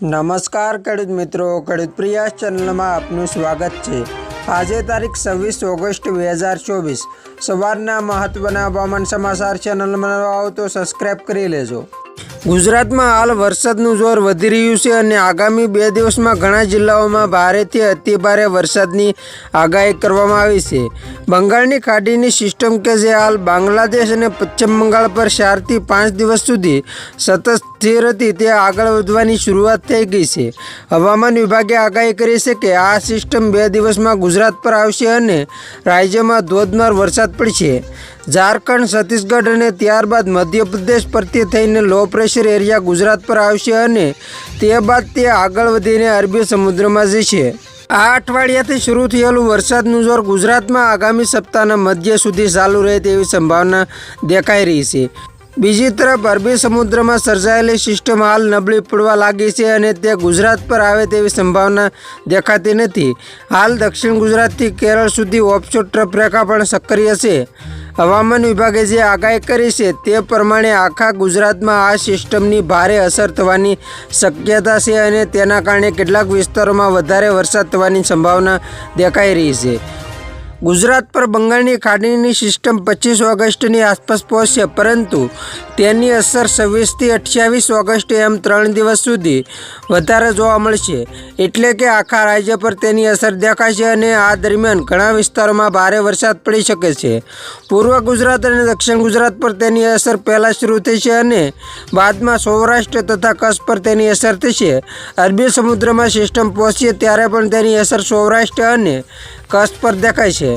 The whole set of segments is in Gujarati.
નમસ્કાર, ખેડૂત મિત્રો. ખેડૂત પ્રિયાસ ચેનલમાં આપનું સ્વાગત છે. આજે તારીખ છવ્વીસ ઓગસ્ટ બે હજાર ચોવીસ. સવારના મહત્વના હવામાન સમાચાર ચેનલમાં આવો તો સબસ્ક્રાઈબ કરી લેજો. ગુજરાતમાં હાલ વરસાદનું જોર વધી રહ્યું છે અને આગામી બે દિવસમાં ઘણા જિલ્લાઓમાં ભારેથી અતિભારે વરસાદની આગાહી કરવામાં આવી છે. બંગાળની ખાડીની સિસ્ટમ કે જે હાલ બાંગ્લાદેશ અને પશ્ચિમ બંગાળ પર ચારથી પાંચ દિવસ સુધી સતત સ્થિર હતી, તે આગળ વધવાની શરૂઆત થઈ ગઈ છે. હવામાન વિભાગે આગાહી કરી છે કે આ સિસ્ટમ બે દિવસમાં ગુજરાત પર આવશે અને રાજ્યમાં ધોધમાર વરસાદ પડશે. ઝારખંડ, છત્તીસગઢ અને ત્યારબાદ મધ્યપ્રદેશ પરથી થઈને લો પ્રેશર એરિયા ગુજરાત પર આવશે અને તે બાદ તે આગળ વધીને અરબી સમુદ્રમાં જશે. આ અઠવાડિયાથી શરૂ થયેલું વરસાદનું જોર ગુજરાતમાં આગામી સપ્તાહના મધ્ય સુધી ચાલુ રહે તેવી સંભાવના દેખાઈ રહી છે. બીજી તરફ અરબી સમુદ્રમાં સર્જાયેલી સિસ્ટમ હાલ નબળી પડવા લાગી છે અને તે ગુજરાત પર આવે તેવી સંભાવના દેખાતી નથી. હાલ દક્ષિણ ગુજરાતથી કેરળ સુધી ઓફશોર ટ્રફ રેખા પણ સક્રિય છે. હવામાન વિભાગે જે આગાહી કરી છે તે પ્રમાણે આખા ગુજરાતમાં આ સિસ્ટમની ભારે અસર થવાની શક્યતા છે અને તેના કારણે કેટલાક વિસ્તારોમાં વધારે વરસાદ થવાની સંભાવના દેખાઈ રહી છે. ગુજરાત પર બંગાળની ખાડીની સિસ્ટમ પચીસ ઓગસ્ટની આસપાસ પહોંચશે, પરંતુ તેની અસર છવ્વીસથી અઠ્યાવીસ ઓગસ્ટ એમ ત્રણ દિવસ સુધી વધારે જોવા મળશે. એટલે કે આખા રાજ્ય પર તેની અસર દેખાશે અને આ દરમિયાન ઘણા વિસ્તારોમાં ભારે વરસાદ પડી શકે છે. પૂર્વ ગુજરાત અને દક્ષિણ ગુજરાત પર તેની અસર પહેલાં શરૂ થશે અને બાદમાં સૌરાષ્ટ્ર તથા કચ્છ પર તેની અસર થશે. અરબી સમુદ્રમાં સિસ્ટમ પહોંચશે ત્યારે પણ તેની અસર સૌરાષ્ટ્ર અને કચ્છ પર દેખાય છે.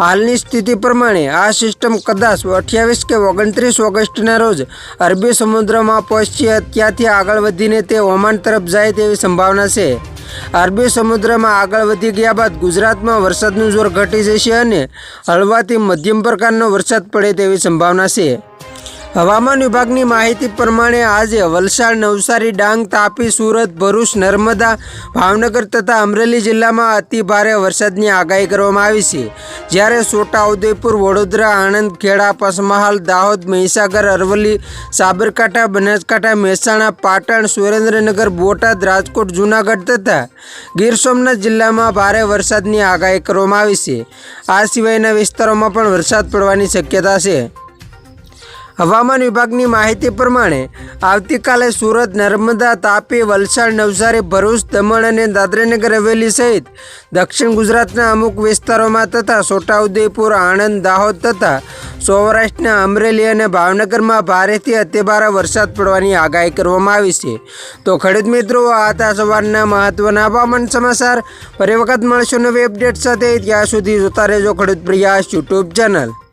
હાલની સ્થિતિ પ્રમાણે આ સિસ્ટમ કદાચ અઠ્યાવીસ કે ઓગણત્રીસ ઓગસ્ટના રોજ અરબી સમુદ્રમાં પહોંચી ત્યાંથી આગળ વધીને તે ઓમાન તરફ જાય તેવી સંભાવના છે. અરબી સમુદ્રમાં આગળ વધી ગયા બાદ ગુજરાતમાં વરસાદનું જોર ઘટી જશે અને હળવાથી મધ્યમ પ્રકારનો વરસાદ પડે તેવી સંભાવના છે. હવામાન વિભાગની માહિતી પ્રમાણે આજે વલસાડ, નવસારી, ડાંગ, તાપી, સુરત, ભરૂચ, નર્મદા, ભાવનગર તથા અમરેલી જિલ્લામાં અતિ ભારે વરસાદની આગાહી કરવામાં આવી છે. જ્યારે છોટા ઉદયપુર વડોદરા, આણંદ, ખેડા પસમહાલ દાહોદ, મહીસાગર, અરવલ્લી, સાબરકાંઠા, બનાસકાંઠા, મહેસાણા, પાટણ, સુરેન્દ્રનગર, બોટાદ, રાજકોટ, જૂનાગઢ તથા ગીર સોમનાથ જિલ્લામાં ભારે વરસાદની આગાહી કરવામાં આવી છે. આ સિવાયના વિસ્તારોમાં પણ વરસાદ પડવાની શક્યતા છે. હવામાન વિભાગની માહિતી પ્રમાણે આવતીકાલે સુરત, નર્મદા, તાપી, વલસાડ, નવસારી, ભરૂચ, દમણ અને દાદરાનગર હવેલી સહિત દક્ષિણ ગુજરાતના અમુક વિસ્તારોમાં તથા છોટાઉદેપુર, આણંદ, દાહોદ તથા સૌરાષ્ટ્રના અમરેલી અને ભાવનગરમાં ભારેથી અતિભારે વરસાદ પડવાની આગાહી કરવામાં આવી છે. તો ખેડૂત મિત્રો, આ હતા સવારના મહત્વના હવામાન સમાચાર. ફરી વખત મળશું નવી અપડેટ સાથે. ત્યાં સુધી જોતા રહેજો ખેડૂત પ્રયાસ યુટ્યુબ ચેનલ.